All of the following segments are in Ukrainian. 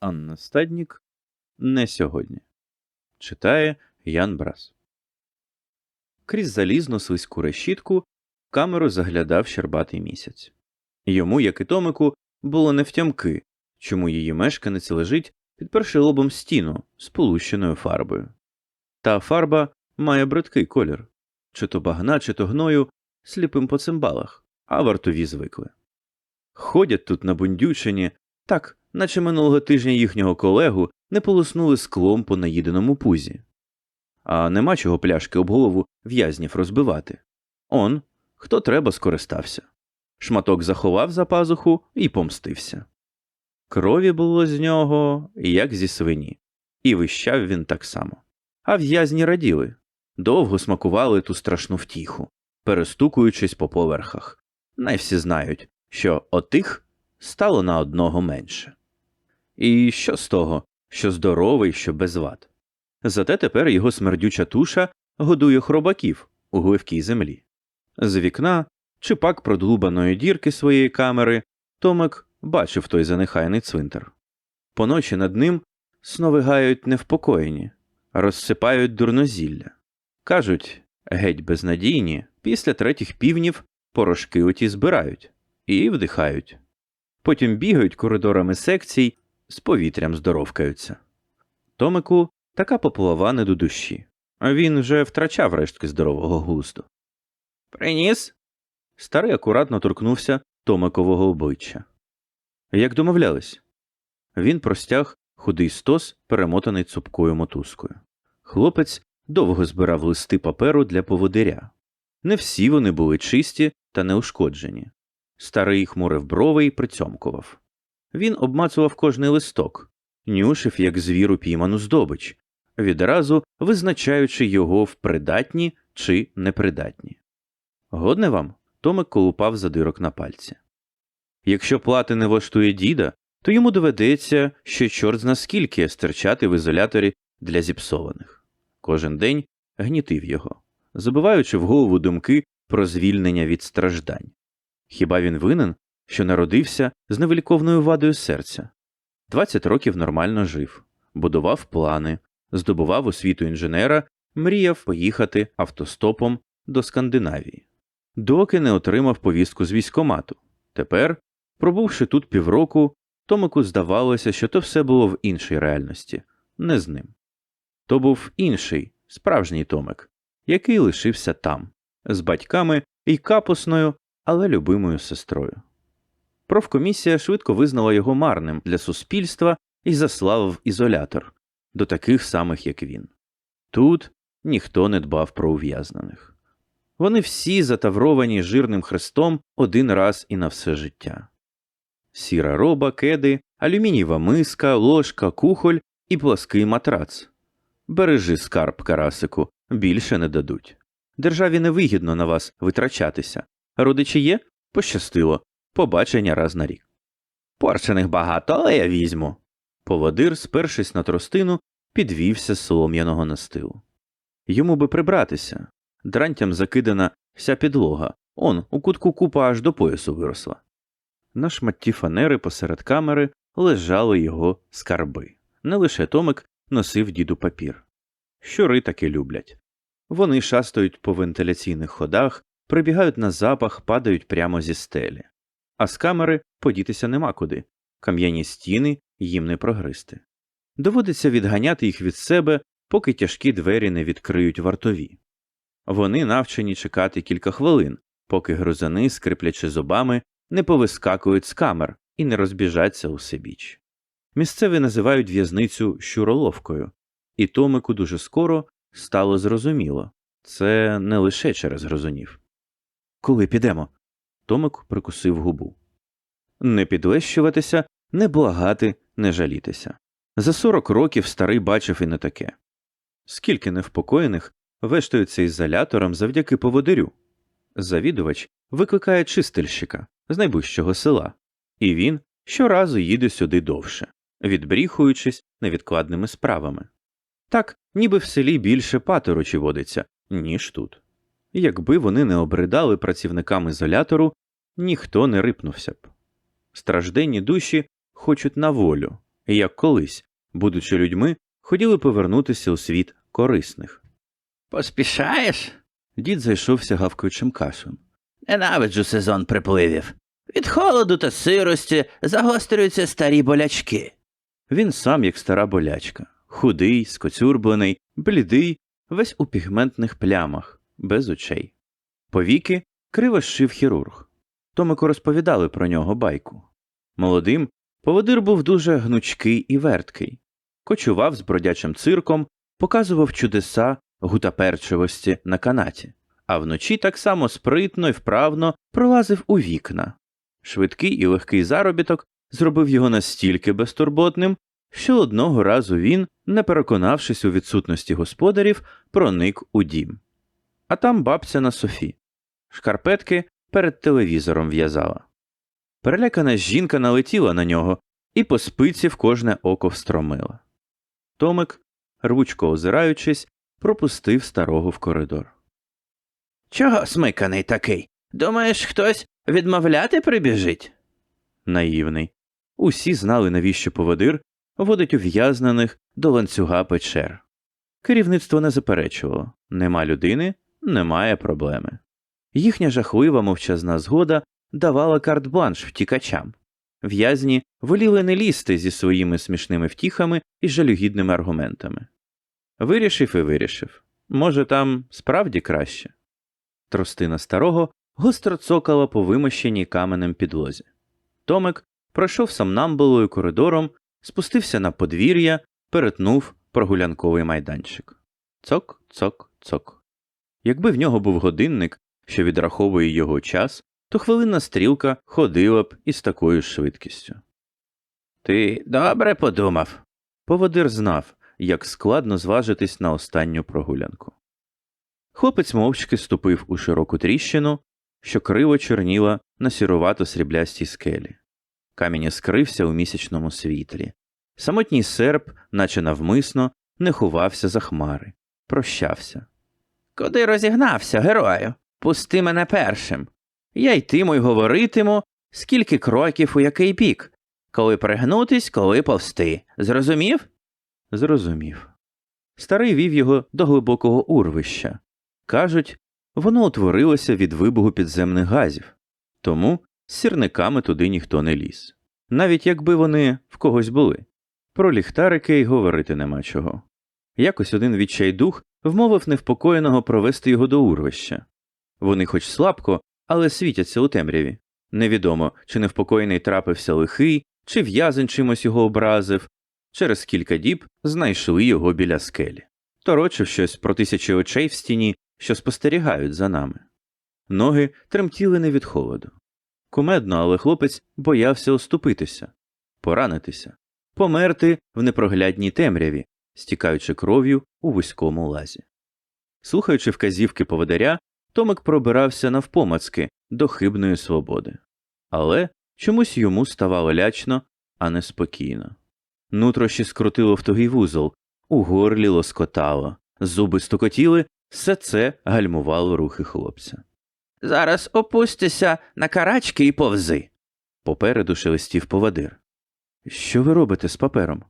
Анна Стаднік не сьогодні. Читає Ян Брас. Крізь залізну слизьку решітку в камеру заглядав щербатий місяць. Йому, як і Томику, було невтямки, чому її мешканець лежить під першилобом стіну з полущеною фарбою. Та фарба має бридкий колір чи то багна, чи то гною, сліпим по цимбалах, а вартові звикли. Ходять тут на бундючині, так, наче минулого тижня їхнього колегу не полоснули склом по наїденому пузі. А нема чого пляшки об голову в'язнів розбивати. Он, хто треба, скористався. Шматок заховав за пазуху і помстився. Крові було з нього, як зі свині, і вищав він так само. А в'язні раділи, довго смакували ту страшну втіху, перестукуючись по поверхах. Най всі знають, що отих стало на одного менше. І що з того, що здоровий, що без вад? Зате тепер його смердюча туша годує хробаків у гливкій землі. З вікна чи пак продлубаної дірки своєї камери Томик бачив той занехайний цвинтар. Поночі над ним сновигають невпокоєні, розсипають дурнозілля. Кажуть, геть безнадійні, після третіх півнів порошки оті збирають і вдихають. Потім бігають коридорами секцій, з повітрям здоровкаються. Томику така поплава не до душі, а він вже втрачав рештки здорового густу. Приніс? Старий акуратно торкнувся Томикового обличчя. Як домовлялись, він простяг худий стос, перемотаний цупкою мотузкою. Хлопець довго збирав листи паперу для поводиря. Не всі вони були чисті та неушкоджені. Старий хмурив брови і прицьомкував. Він обмацував кожний листок, нюшив, як звір упійману здобич, відразу визначаючи його в придатні чи непридатні. Годне вам, Томик колупав задирок на пальці. Якщо плати не влаштує діда, то йому доведеться ще чорт зна скільки стерчати в ізоляторі для зіпсованих. Кожен день гнітив його, забиваючи в голову думки про звільнення від страждань. Хіба він винен, що народився з невиліковною вадою серця? 20 років нормально жив, будував плани, здобував освіту інженера, мріяв поїхати автостопом до Скандинавії, доки не отримав повістку з військомату. Тепер, пробувши тут півроку, Томику здавалося, що то все було в іншій реальності, не з ним. То був інший, справжній Томик, який лишився там, з батьками і капусною, але любимою сестрою. Профкомісія швидко визнала його марним для суспільства і заслала в ізолятор до таких самих, як він. Тут ніхто не дбав про ув'язнених. Вони всі затавровані жирним хрестом один раз і на все життя. Сіра роба, кеди, алюмінієва миска, ложка, кухоль і плаский матрац. Бережи скарб, карасику, більше не дадуть. Державі невигідно на вас витрачатися. Родичі є? Пощастило. Побачення раз на рік. Порчених багато, але я візьму. Поводир, спершись на тростину, підвівся з солом'яного настилу. Йому би прибратися. Дрантям закидана вся підлога, он у кутку купа аж до поясу виросла. На шматті фанери посеред камери лежали його скарби. Не лише Томик носив діду папір. Щури таки люблять. Вони шастають по вентиляційних ходах, прибігають на запах, падають прямо зі стелі. А з камери подітися нема куди. Кам'яні стіни їм не прогристи. Доводиться відганяти їх від себе, поки тяжкі двері не відкриють вартові. Вони навчені чекати кілька хвилин, поки грузани, скриплячи зубами, не повискакують з камер і не розбіжаться усебіч. Місцеві називають в'язницю щуроловкою, і Томику дуже скоро стало зрозуміло це не лише через грозунів. Коли підемо? Томик прикусив губу. Не підлещуватися, не благати, не жалітися. За сорок років старий бачив і не таке. Скільки невпокоєних вештаються ізолятором завдяки поводирю. Завідувач викликає чистильщика з найближчого села, і він щоразу їде сюди довше, відбріхуючись невідкладними справами. Так, ніби в селі більше паторочі водиться, ніж тут. Якби вони не обридали працівникам ізолятору, ніхто не рипнувся б. Стражденні душі хочуть на волю, і як колись, будучи людьми, хотіли повернутися у світ корисних. Поспішаєш? Дід зайшовся гавкаючим кашем. Ненавиджу сезон припливів. Від холоду та сирості загострюються старі болячки. Він сам, як стара болячка, худий, скоцюрблений, блідий, весь у пігментних плямах, без очей. Повіки криво зшив хірург. Томику розповідали про нього байку. Молодим поводир був дуже гнучкий і верткий, кочував з бродячим цирком, показував чудеса гутаперчивості на канаті, а вночі так само спритно і вправно пролазив у вікна. Швидкий і легкий заробіток зробив його настільки безтурботним, що одного разу він, не переконавшись у відсутності господарів, проник у дім. А там бабця на Софі. Шкарпетки перед телевізором в'язала. Перелякана жінка налетіла на нього і по спиці в кожне око встромила. Томик, рвучко озираючись, пропустив старого в коридор. Чого смиканий такий? Думаєш, хтось відмовляти прибіжить? Наївний. Усі знали, навіщо поводир водить ув'язнених до ланцюга печер. Керівництво не заперечувало нема людини, немає проблеми. Їхня жахлива мовчазна згода давала карт-бланш втікачам. В'язні воліли не лізти зі своїми смішними втіхами і жалюгідними аргументами. Вирішив і вирішив. Може, там справді краще. Тростина старого гостро цокала по вимощеній каменем підлозі. Томик пройшов самнамбулою коридором, спустився на подвір'я, перетнув прогулянковий майданчик. Цок, цок, цок. Якби в нього був годинник, що відраховує його час, то хвилинна стрілка ходила б із такою швидкістю. Ти добре подумав. Поводир знав, як складно зважитись на останню прогулянку. Хлопець мовчки ступив у широку тріщину, що криво чорніла на сірувато сріблястій скелі. Камінь скрився у місячному світлі. Самотній серп, наче навмисно, не ховався за хмари, прощався. Куди розігнався, герою? Пусти мене першим. Я йтиму й говоритиму, скільки кроків у який бік, коли пригнутись, коли повсти. Зрозумів? Зрозумів. Старий вів його до глибокого урвища. Кажуть, воно утворилося від вибуху підземних газів, тому з сірниками туди ніхто не ліз. Навіть якби вони в когось були. Про ліхтарики й говорити нема чого. Якось один відчайдух вмовив невпокоєного провести його до урвища. Вони хоч слабко, але світяться у темряві. Невідомо, чи невпокоєний трапився лихий, чи в'язень чимось його образив. Через кілька діб знайшли його біля скелі. Торочив щось про тисячі очей в стіні, що спостерігають за нами. Ноги тремтіли не від холоду. Кумедно, але хлопець боявся оступитися, поранитися, померти в непроглядній темряві, стікаючи кров'ю у вузькому лазі. Слухаючи вказівки поводаря, Томик пробирався навпомацки до хибної свободи. Але чомусь йому ставало лячно, а не спокійно. Нутрощі скрутило в тугий вузол, у горлі лоскотало, зуби стукотіли, все це гальмувало рухи хлопця. Зараз опустися на карачки і повзи. Попереду шелестів повадир. Що ви робите з папером?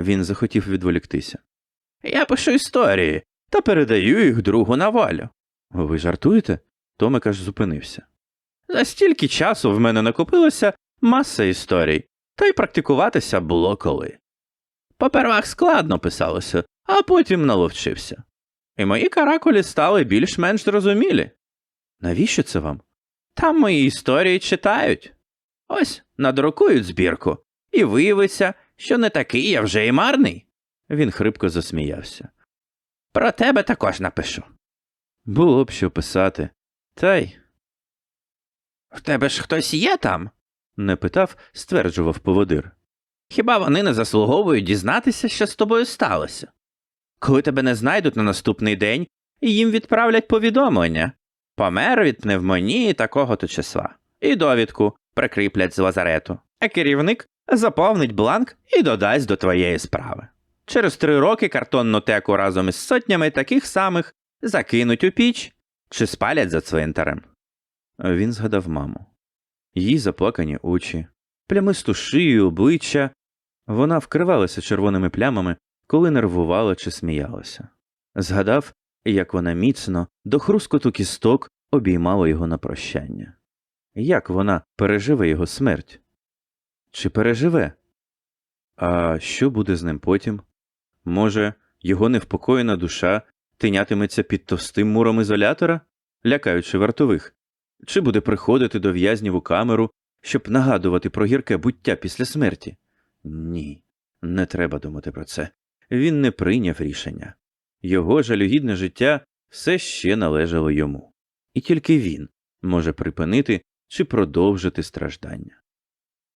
Він захотів відволіктися. Я пишу історії та передаю їх другу на волю. Ви жартуєте? Томик аж зупинився. За стільки часу в мене накопилося маса історій, та й практикуватися було коли. Попервах складно писалося, а потім наловчився. І мої каракулі стали більш-менш зрозумілі. Навіщо це вам? Там мої історії читають. Ось надрукують збірку, і виявиться, що не такий я вже і марний. Він хрипко засміявся. Про тебе також напишу. Було б що писати. Та й В тебе ж хтось є там? не питав, стверджував поводир. Хіба вони не заслуговують дізнатися, що з тобою сталося? Коли тебе не знайдуть на наступний день, їм відправлять повідомлення помер від пневмонії такого то числа, і довідку прикріплять з лазарету, а керівник заповнить бланк і додасть до твоєї справи. Через три роки картонну теку разом із сотнями таких самих закинуть у піч чи спалять за цвинтарем. Він згадав маму. Її заплакані очі, плямисту шию, обличчя. Вона вкривалася червоними плямами, коли нервувала чи сміялася. Згадав, як вона міцно до хрускоту кісток обіймала його на прощання. Як вона переживе його смерть? Чи переживе? А що буде з ним потім? Може, його невпокоєна душа тинятиметься під товстим муром ізолятора, лякаючи вартових? Чи буде приходити до в'язнів у камеру, щоб нагадувати про гірке буття після смерті? Ні, не треба думати про це. Він не прийняв рішення. Його жалюгідне життя все ще належало йому. І тільки він може припинити чи продовжити страждання.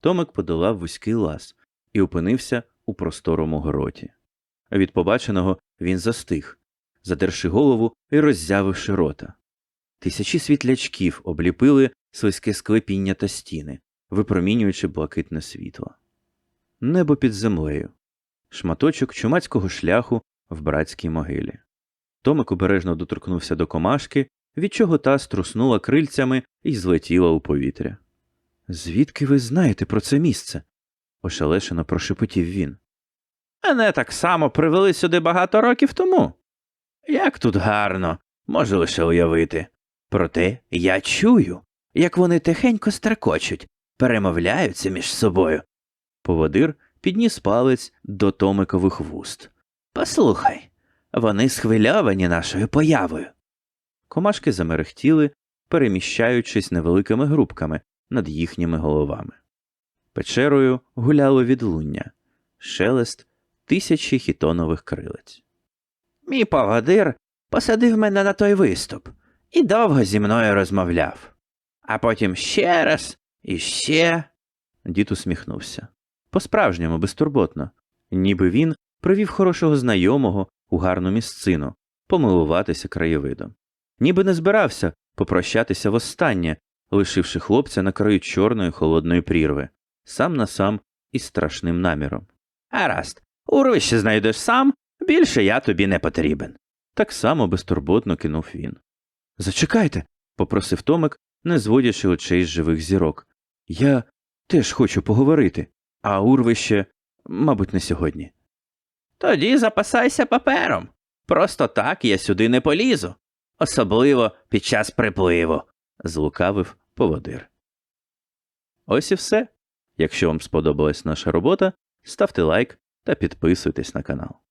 Томик подолав вузький лаз і опинився у просторому гроті. Від побаченого він застиг, задерши голову і роззявивши рота. Тисячі світлячків обліпили слизьке склепіння та стіни, випромінюючи блакитне світло. Небо під землею, шматочок чумацького шляху в братській могилі. Томик обережно доторкнувся до комашки, від чого та струснула крильцями і злетіла у повітря. Звідки ви знаєте про це місце? ошелешено прошепотів він. Мене так само привели сюди багато років тому. Як тут гарно, можу лише уявити. Проте я чую, як вони тихенько стрекочуть, перемовляються між собою. Поводир підніс палець до Томикових вуст. Послухай, вони схвильовані нашою появою. Комашки замерехтіли, переміщаючись невеликими групками над їхніми головами. Печерою гуляло відлуння, шелест тисячі хітонових крилець. Мій поводир посадив мене на той виступ і довго зі мною розмовляв. А потім ще раз і ще. Дід усміхнувся. По-справжньому безтурботно, ніби він привів хорошого знайомого у гарну місцину, помилуватися краєвидом. Ніби не збирався попрощатися востаннє, лишивши хлопця на краю чорної холодної прірви, сам на сам із страшним наміром. Гаразд, урвище знайдеш сам, більше я тобі не потрібен. Так само безтурботно кинув він. Зачекайте, попросив Томик, не зводячи очей з живих зірок. Я теж хочу поговорити, а урвище, мабуть, не сьогодні. Тоді запасайся папером. Просто так я сюди не полізу, особливо під час припливу. Злукавив поводир. Ось і все. Якщо вам сподобалась наша робота, ставте лайк та підписуйтесь на канал.